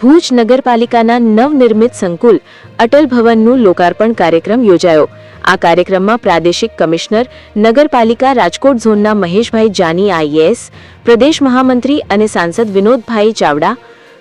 ભુજ નગરપાલિકાના નવનિર્મિત સંકુલ અટલ ભવનનું લોકાર્પણ કાર્યક્રમ યોજાયો. આ કાર્યક્રમમાં પ્રાદેશિક કમિશનર, નગરપાલિકા રાજકોટ ઝોનના મહેશભાઈ જાની આઈએએસ પ્રદેશ મહામંત્રી અને સાંસદ વિનોદભાઈ ચાવડા,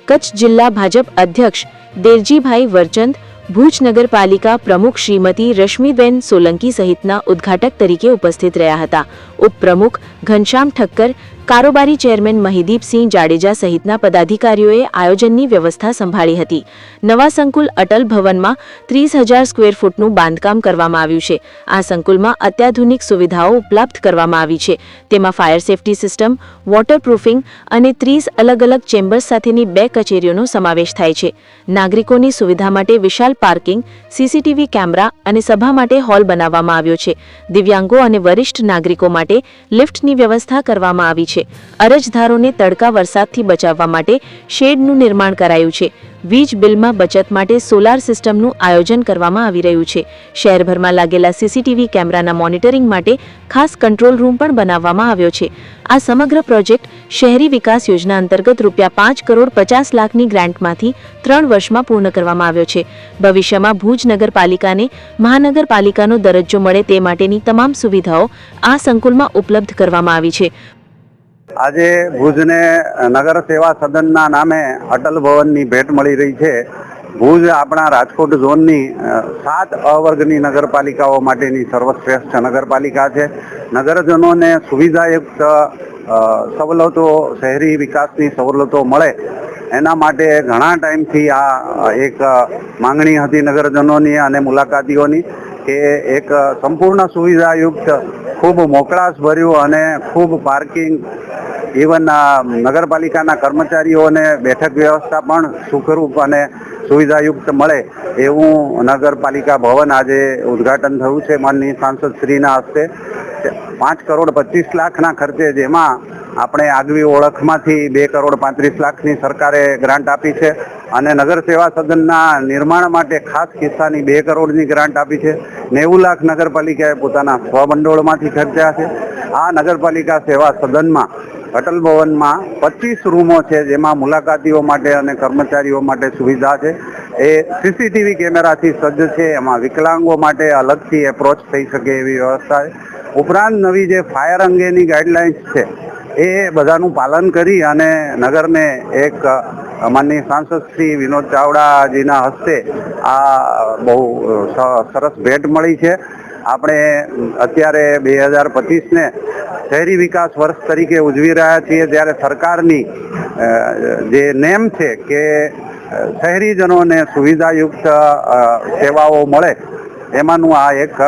કચ્છ જિલ્લા ભાજપ અધ્યક્ષ દેરજીભાઈ વરચંદ, ભુજ નગરપાલિકા પ્રમુખ શ્રીમતી રશ્મિબેન સોલંકી સહિતના ઉદ્ઘાટક તરીકે ઉપસ્થિત રહ્યા હતા. ઉપપ્રમુખ ઘનશ્યામ ઠક્કર કારોબારી ચેરમેન મહિદીપસિંહ જાડેજા સહિતના પદાધિકારીઓએ આયોજનની વ્યવસ્થા સંભાળી હતી. નવા સંકુલ અટલ ભવનમાં ત્રીસ હજાર સ્ક્વેર ફૂટનું બાંધકામ કરવામાં આવ્યું છે. આ સંકુલમાં અત્યાધુનિક સુવિધાઓ ઉપલબ્ધ કરવામાં આવી છે. તેમાં ફાયર સેફટી સિસ્ટમ, વોટરપ્રૂફિંગ અને ત્રીસ અલગ અલગ ચેમ્બર્સ સાથેની બે કચેરીઓનો સમાવેશ થાય છે. નાગરિકોની સુવિધા માટે વિશાળ પાર્કિંગ, સીસીટીવી કેમેરા અને સભા માટે હોલ બનાવવામાં આવ્યો છે. દિવ્યાંગો અને વરિષ્ઠ નાગરિકો માટે લિફ્ટની વ્યવસ્થા કરવામાં આવી છે. અરજદારોને તડકા વરસાદથી બચાવવા માટે શેડનું નિર્માણ કરાયું છે. વીજ બિલમાં બચત માટે સોલાર સિસ્ટમનું આયોજન કરવામાં આવી રહ્યું છે. શહેરભરમાં લાગેલા સીસીટીવી કેમેરાના મોનિટરિંગ માટે ખાસ કંટ્રોલ રૂમ પણ બનાવવામાં આવ્યો છે. આ સમગ્ર પ્રોજેક્ટ શહેરી વિકાસ યોજના અંતર્ગત રૂપિયા પાંચ કરોડ પચાસ લાખની ગ્રાન્ટમાંથી ત્રણ વર્ષમાં પૂર્ણ કરવામાં આવ્યો છે. ભવિષ્યમાં ભુજ નગરપાલિકાને મહાનગરપાલિકાનો દરજ્જો મળે તે માટેની તમામ સુવિધાઓ આ સંકુલમાં ઉપલબ્ધ કરવામાં આવી છે. આજે ભુજને નગર સેવા સદનના નામે અટલ ભવનની ભેટ મળી રહી છે. ભુજ આપણા રાજકોટ ઝોનની સાત અવર્ગની નગરપાલિકાઓ માટેની સર્વશ્રેષ્ઠ નગરપાલિકા છે. નગરજનોને સુવિધાયુક્ત સવલતો, શહેરી વિકાસની સવલતો મળે. એના માટે ઘણા ટાઈમથી આ એક માંગણી હતી નગરજનોની અને મુલાકાતીઓની. કે એક સંપૂર્ણ સુવિધાયુક્ત ખૂબ મોકળાશ ભર્યું અને ખૂબ પાર્કિંગ ઇવન નગરપાલિકાના કર્મચારીઓને બેઠક વ્યવસ્થા પણ સુખરૂપ અને સુવિધાયુક્ત મળે એવું નગરપાલિકા ભવન આજે ઉદ્ઘાટન થયું છે. માનનીય સાંસદ હસ્તે પાંચ કરોડ પચીસ લાખના ખર્ચે જેમાં આપણે આગવી ઓળખમાંથી બે કરોડ પાંત્રીસ લાખની સરકારે ગ્રાન્ટ આપી છે અને નગર સેવા સદનના નિર્માણ માટે ખાસ કિસ્સાની બે કરોડની ગ્રાન્ટ આપી છે. નેવું લાખ નગરપાલિકાએ પોતાના સ્વભંડોળમાંથી ખર્ચ્યા છે. આ નગરપાલિકા સેવા સદનમાં અટલ ભવનમાં પચીસ રૂમો છે જેમાં મુલાકાતીઓ માટે અને કર્મચારીઓ માટે સુવિધા છે. એ સીસીટીવી કેમેરાથી સજ્જ છે. એમાં વિકલાંગો માટે અલગથી એપ્રોચ થઈ શકે એવી વ્યવસ્થા છે. ઉપરાંત નવી જે ફાયર અંગેની ગાઈડલાઇન્સ છે, એ બધાનું પાલન કરી અને નગરને એક માનની સાંસદ શ્રી વિનોદ ચાવડાજીના હસ્તે આ બહુ સરસ ભેટ મળી છે. આપણે અત્યારે બે હજાર પચીસને શહેરી વિકાસ વર્ષ તરીકે ઉજવી રહ્યા છીએ ત્યારે સરકારની જે નેમ છે કે શહેરીજનોને સુવિધાયુક્ત સેવાઓ મળે, એમાંનું આ એક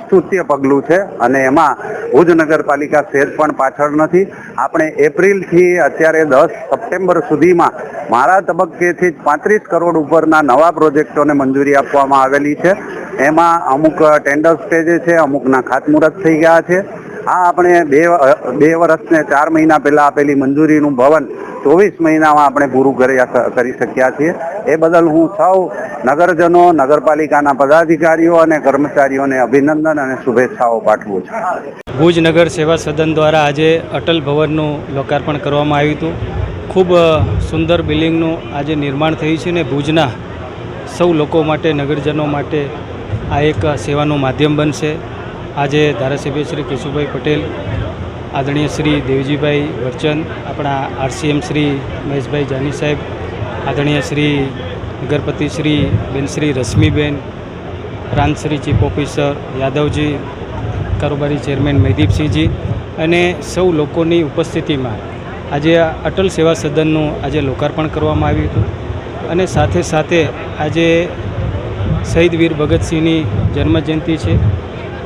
સ્તુત્ય પગલું છે અને એમાં ભુજ નગરપાલિકા સેજ પણ પાછળ નથી. આપણે એપ્રિલથી અત્યારે દસ સપ્ટેમ્બર સુધીમાં મારા તબક્કેથી જ પાંત્રીસ કરોડ ઉપરના નવા પ્રોજેક્ટોને મંજૂરી આપવામાં આવેલી છે. એમાં અમુક ટેન્ડર સ્ટેજે છે, અમુકના ખાતમુહૂર્ત થઈ ગયા છે. આ આપણે બે બે વર્ષને ચાર મહિના પહેલાં આપેલી મંજૂરીનું ભવન ચોવીસ મહિનામાં આપણે પૂરું કરી શક્યા છીએ. એ બદલ હું સૌ નગરજનો, નગરપાલિકાના પદાધિકારીઓ અને કર્મચારીઓને અભિનંદન અને શુભેચ્છાઓ પાઠવું છું. ભુજ નગર સેવા સદન દ્વારા આજે અટલ ભવનનું લોકાર્પણ કરવામાં આવ્યું હતું. ખૂબ સુંદર બિલ્ડિંગનું આજે નિર્માણ થયું છે ને ભુજના સૌ લોકો માટે, નગરજનો માટે આ એક સેવાનું માધ્યમ બનશે. આજે ધારાસભ્ય શ્રી કેશુભાઈ પટેલ, આદરણીય શ્રી દેવજીભાઈ વરચંદ આપણા આરસીએમ શ્રી મહેશભાઈ જાની સાહેબ, આદરણીય શ્રી નગરપતિ શ્રી બેનશ્રી રશ્મિબેન, પ્રાંત શ્રી ચીફ ઓફિસર યાદવજી, કારોબારી ચેરમેન મહેદીપસિંહજી અને સૌ લોકોની ઉપસ્થિતિમાં આજે અટલ સેવા સદનનું આજે લોકાર્પણ કરવામાં આવ્યું હતું. અને સાથે સાથે આજે શહીદ વીર ભગતસિંહની જન્મજયંતિ છે.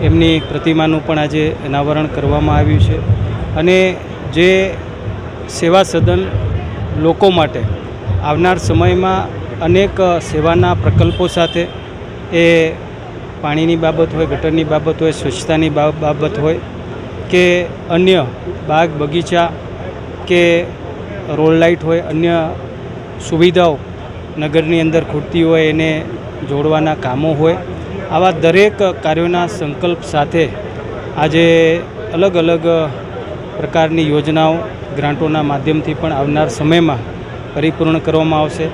એમની પ્રતિમાનું પણ આજે અનાવરણ કરવામાં આવ્યું છે. અને જે સેવા સદન લોકો માટે આવનાર સમયમાં અનેક સેવાના પ્રકલ્પો સાથે એ પાણીની બાબત હોય, ગટરની બાબત હોય, સ્વચ્છતાની બાબત હોય કે અન્ય બાગ બગીચા કે રોડ લાઇટ હોય, અન્ય સુવિધાઓ નગરની અંદર ખૂટતી હોય એને જોડવાના કામો હોય. આવા દરેક કાર્યોના સંકલ્પ સાથે આજે અલગ અલગ પ્રકારની યોજનાઓ ગ્રાન્ટોના માધ્યમથી પણ આવનાર સમયમાં પરિપૂર્ણ કરવામાં આવશે.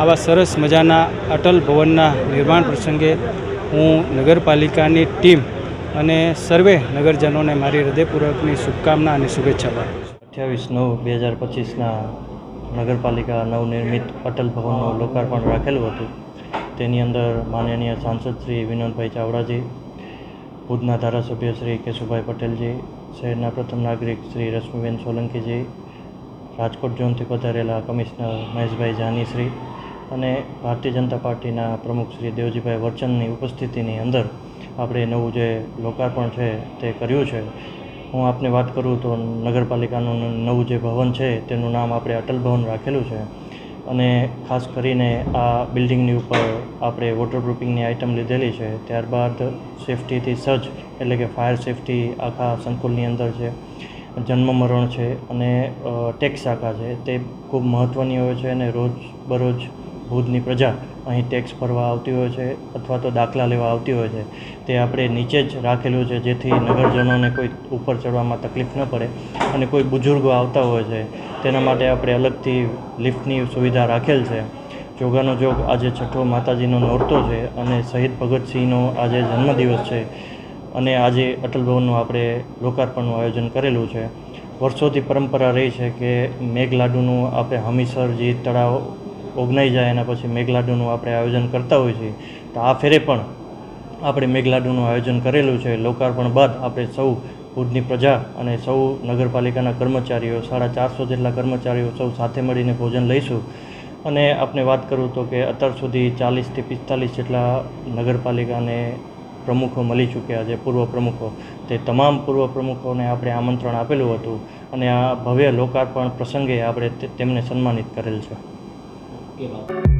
આવા સરસ મજાના અટલ ભવનના નિર્માણ પ્રસંગે હું નગરપાલિકાની ટીમ અને સર્વે નગરજનોને મારી હૃદયપૂર્વકની શુભકામના અને શુભેચ્છા પાઠવું અઠ્યાવીસ નવ બે હજાર પચીસના નગરપાલિકા નવનિર્મિત અટલ ભવનનું લોકાર્પણ રાખેલું હતું. તેની અંદર માનનીય સાંસદ શ્રી વિનોદભાઈ ચાવડાજી, ભુજના ધારાસભ્ય શ્રી કેશુભાઈ પટેલજી, શહેરના પ્રથમ નાગરિક શ્રી રશ્મિબેન સોલંકીજી, રાજકોટ ઝોનથી પધારેલા કમિશનર મહેશભાઈ જાનીશ્રી અને ભારતીય જનતા પાર્ટીના પ્રમુખ શ્રી દેવજીભાઈ વરચંદની ઉપસ્થિતિની અંદર આપણે નવું જે લોકાર્પણ છે તે કર્યું છે. હું આપને વાત કરું તો નગરપાલિકાનું નવું જે ભવન છે, તેનું નામ આપણે અટલ ભવન રાખેલું છે. અને ખાસ કરીને આ બિલ્ડિંગની ઉપર આપણે વોટરપ્રૂફિંગની આઇટમ લીધેલી છે. ત્યારબાદ સેફટીથી સજ્જ, એટલે કે ફાયર સેફટી આખા સંકુલની અંદર છે. જન્મ મરણ છે અને ટેક્સ શાખા છે. તે ખૂબ મહત્ત્વની હોય છે અને રોજ બરોજ ભુજની પ્રજા અહીં ટેક્સ ભરવા આવતી હોય છે અથવા તો દાખલા લેવા આવતી હોય છે, તે આપણે નીચે જ રાખેલું છે, જેથી નગરજનોને કોઈ ઉપર ચડવામાં તકલીફ ન પડે અને કોઈ બુઝુર્ગો આવતા હોય છે, તેના માટે આપણે અલગથી લિફ્ટની સુવિધા રાખેલ છે. જોગાનો જોગ આજે છઠ્ઠો માતાજીનો નોરતો છે અને શહીદ ભગતસિંહનો આજે જન્મદિવસ છે અને આજે અટલ ભવનનું આપણે લોકાર્પણનું આયોજન કરેલું છે. વર્ષોથી પરંપરા રહી છે કે મેઘલાડુનું આપણે હમીસર જે તળાવ ઓગનાઈ જાય એના પછી મેઘલાડુનું આપણે આયોજન કરતા હોઈએ છીએ. તો આ ફેરે પણ આપણે મેઘલાડુનું આયોજન કરેલું છે. લોકાર્પણ બાદ આપણે સૌ ભુજની પ્રજા અને સૌ નગરપાલિકાના કર્મચારીઓ, સાડા ચારસો જેટલા કર્મચારીઓ સૌ સાથે મળીને ભોજન લઈશું. અને આપણે વાત કરું તો કે અત્યાર સુધી ચાલીસથી પિસ્તાલીસ જેટલા નગરપાલિકાને પ્રમુખો મળી ચૂક્યા છે, પૂર્વ પ્રમુખો. તે તમામ પૂર્વ પ્રમુખોને આપણે આમંત્રણ આપેલું હતું અને આ ભવ્ય લોકાર્પણ પ્રસંગે આપણે તેમને સન્માનિત કરેલ છે. 对吧